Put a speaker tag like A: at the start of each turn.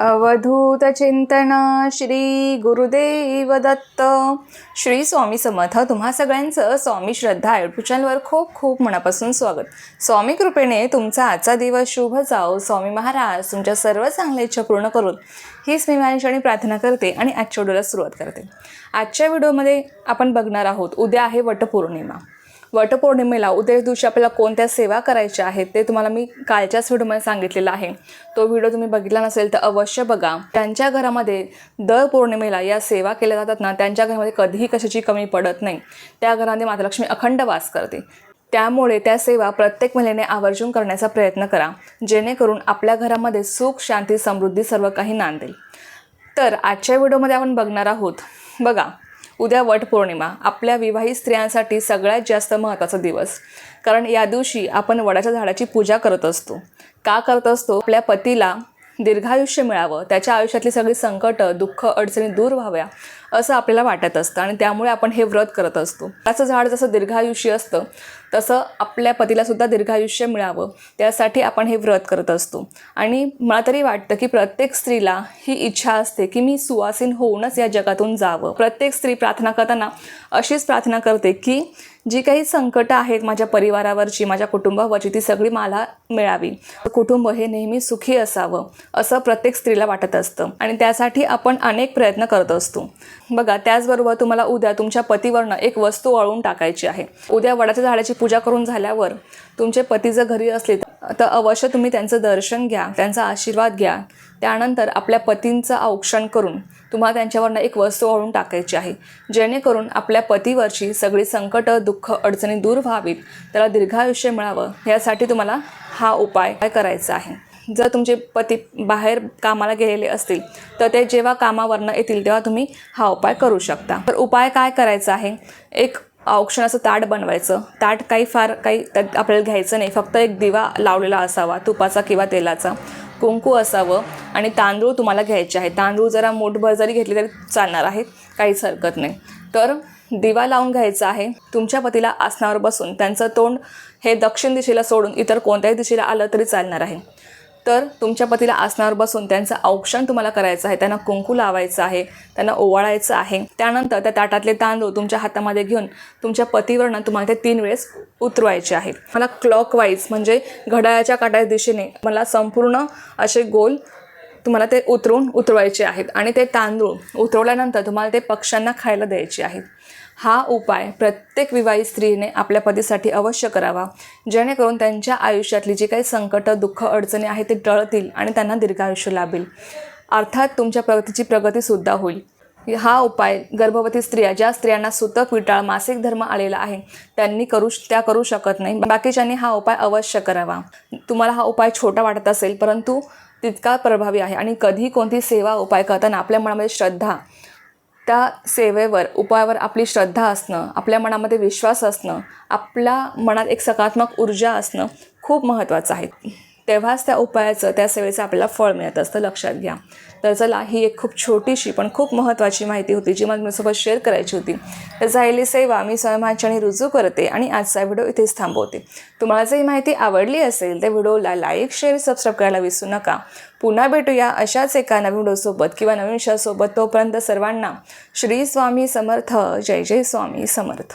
A: अवधूत चिंतन श्री गुरुदेव दत्त. श्री स्वामी समर्थ. तुम्हा सगळ्यांचं स्वामी श्रद्धा यूट्यूब चॅनलवर खूप खूप मनापासून स्वागत. स्वामी कृपेने तुमचा आजचा दिवस शुभ जाओ. स्वामी महाराज तुमच्या सर्व चांगल्या इच्छा पूर्ण करून हीच मी माझ्याने प्रार्थना करते आणि आजच्या व्हिडिओला सुरुवात करते. आजच्या व्हिडिओमध्ये आपण बघणार आहोत उद्या आहे वटपौर्णिमा. वटपौर्णिमेला उद्या दिवशी आपल्याला कोणत्या सेवा करायच्या आहेत ते तुम्हाला मी कालच्याच व्हिडिओमध्ये सांगितलेलं आहे. तो व्हिडिओ तुम्ही बघितला नसेल तर अवश्य बघा. त्यांच्या घरामध्ये दर पौर्णिमेला या सेवा केल्या जातात ना त्यांच्या घरामध्ये कधीही कशाची कमी पडत नाही. त्या घरामध्ये मातालक्ष्मी अखंड वास करते. त्यामुळे त्या सेवा प्रत्येक महिलेने आवर्जून करण्याचा प्रयत्न करा. जेणेकरून आपल्या घरामध्ये सुख शांती समृद्धी सर्व काही नांदेल. तर आजच्या व्हिडिओमध्ये आपण बघणार आहोत. बघा उद्या वटपौर्णिमा आपल्या विवाहित स्त्रियांसाठी सगळ्यात जास्त महत्त्वाचा दिवस. कारण या दिवशी आपण वडाच्या झाडाची पूजा करत असतो. का करत असतो? आपल्या पतीला दीर्घायुष्य मिळावं. त्याच्या आयुष्यातली सगळी संकटं दुःख अडचणी दूर व्हाव्या. असं आपल्याला वाटत असतं आणि त्यामुळे आपण हे व्रत करत असतो. त्याचं झाड जसं दीर्घायुष्य असतं तसं आपल्या पतीलासुद्धा दीर्घायुष्य मिळावं. त्यासाठी आपण हे व्रत करत असतो. आणि मला तरी वाटतं की प्रत्येक स्त्रीला ही इच्छा असते की मी सुवासीन होऊनच या जगातून जावं. प्रत्येक स्त्री प्रार्थना करताना अशीच प्रार्थना करते की जी काही संकटं आहेत माझ्या परिवारावरची माझ्या कुटुंबावरची ती सगळी मला मिळावी. कुटुंब हे नेहमी सुखी असावं असं प्रत्येक स्त्रीला वाटत असतं. आणि त्यासाठी आपण अनेक प्रयत्न करत असतो. बघा त्याचबरोबर तुम्हाला उद्या तुमच्या पतीवरनं एक वस्तू वाळून टाकायची आहे. उद्या वडाच्या झाडाची पूजा करून झाल्यावर तुमचे पती जर घरी असले तर अवश्य तुम्ही त्यांचं दर्शन घ्या त्यांचा आशीर्वाद घ्या. त्यानंतर आपल्या पतींचं औक्षण करून तुम्हाला त्यांच्यावरनं एक वस्तू वाळून टाकायची आहे. जेणेकरून आपल्या पतीवरची सगळी संकटं दुःख अडचणी दूर व्हावीत. त्याला दीर्घायुष्य मिळावं. यासाठी तुम्हाला हा उपाय करायचा आहे. जर तुमचे पती बाहेर कामाला गेलेले असतील तर ते जेव्हा कामावरनं येतील तेव्हा तुम्ही हा उपाय करू शकता. तर उपाय काय करायचा आहे? एक औक्षणाचं ताट बनवायचं. ताट काही फार काही त्यात आपल्याला घ्यायचं नाही. फक्त एक दिवा लावलेला असावा तुपाचा किंवा तेलाचा. कुंकू असावं आणि तांदूळ तुम्हाला घ्यायचे आहे तांदूळ जरा मोठभर जरी घेतले तरी चालणार आहे. काहीच हरकत नाही. तर दिवा लावून घ्यायचा आहे. तुमच्या पतीला आसनावर बसून त्यांचं तोंड हे दक्षिण दिशेला सोडून इतर कोणत्याही दिशेला आलं तरी चालणार आहे. तर तुमच्या पतीला आसनावर बसून त्यांचं औक्षण तुम्हाला करायचं आहे. त्यांना कुंकू लावायचं आहे. त्यांना ओवाळायचं आहे. त्यानंतर त्या ताटातले तांदूळ तुमच्या हातामध्ये घेऊन तुमच्या पतीवरनं तुम्हाला ते तीन वेळेस उतरवायचे आहेत मला क्लॉकवाईज म्हणजे घड्याळाच्या काटाच्या दिशेने मला संपूर्ण असे गोल तुम्हाला ते उतरून उतरवायचे आहेत. आणि ते तांदूळ उतरवल्यानंतर तुम्हाला ते पक्ष्यांना खायला द्यायचे आहेत. हा उपाय प्रत्येक विवाहित स्त्रीने आपल्या पतीसाठी अवश्य करावा. जेणेकरून त्यांच्या आयुष्यातली जी काही संकटं दुःख अडचणी आहेत ते टळतील आणि त्यांना दीर्घायुष्य लाभेल. अर्थात तुमच्या प्रगतीची प्रगतीसुद्धा होईल. हा उपाय गर्भवती स्त्रिया ज्या स्त्रियांना सुतक विटाळ मासिक धर्म आलेला आहे त्यांनी करू त्या करू शकत नाही. बाकीच्यांनी हा उपाय अवश्य करावा. तुम्हाला हा उपाय छोटा वाटत असेल परंतु तितका प्रभावी आहे आणि कधी कोणती सेवा उपाय करताना आपल्या मनामध्ये श्रद्धा त्या सेवेवर उपायावर आपली श्रद्धा असणं आपल्या मनामध्ये विश्वास असणं आपल्या मनात एक सकारात्मक ऊर्जा असणं खूप महत्त्वाचं आहे. तेव्हाच त्या उपायाचं त्या सेवेचं आपल्याला फळ मिळत असतं लक्षात घ्या. तर चला ही एक खूप छोटीशी पण खूप महत्त्वाची माहिती होती जी मला तुमच्यासोबत शेअर करायची होती. तर झालेली सेवा मी स्वयंमाच्याने रुजू करते आणि आजचा व्हिडिओ इथेच थांबवते. तुम्हाला जर ही माहिती आवडली असेल तर व्हिडिओला लाईक शेअर सबस्क्राईब करायला विसरू नका. पुन्हा भेटूया अशाच एका नवीन व्हिडिओसोबत किंवा नवीन विषयासोबत. तोपर्यंत सर्वांना श्री स्वामी समर्थ. जय जय स्वामी समर्थ.